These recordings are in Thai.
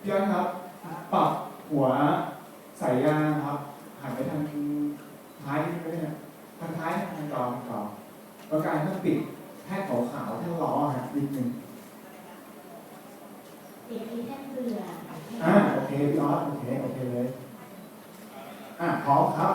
พี่ยอดครับ ปรับหัวสายยางครับหันไปทางท้ายนี่ไม่ได้นะทางท้ายทางจอทางจอแล้วการต้องปิดแท่งขาวๆแท่งล้อฮะนิดนึงติดที่แท่นเรืออ่าโอเคพี่ออสโอเคโอเคเลยอ่าพร้อมครับ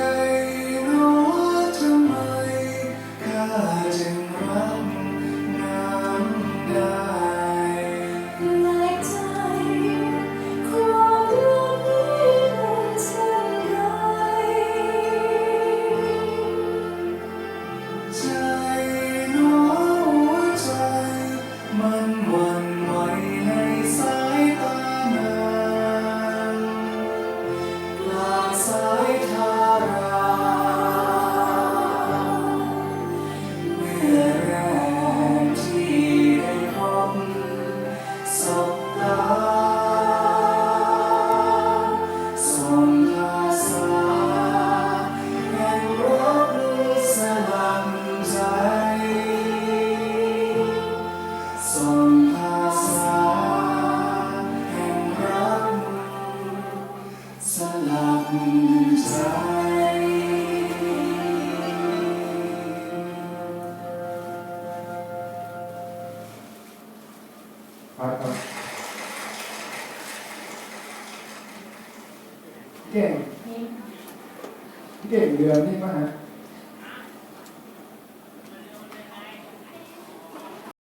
มัน เก่งเพลงเก่งเรือนี่ป่ะฮะ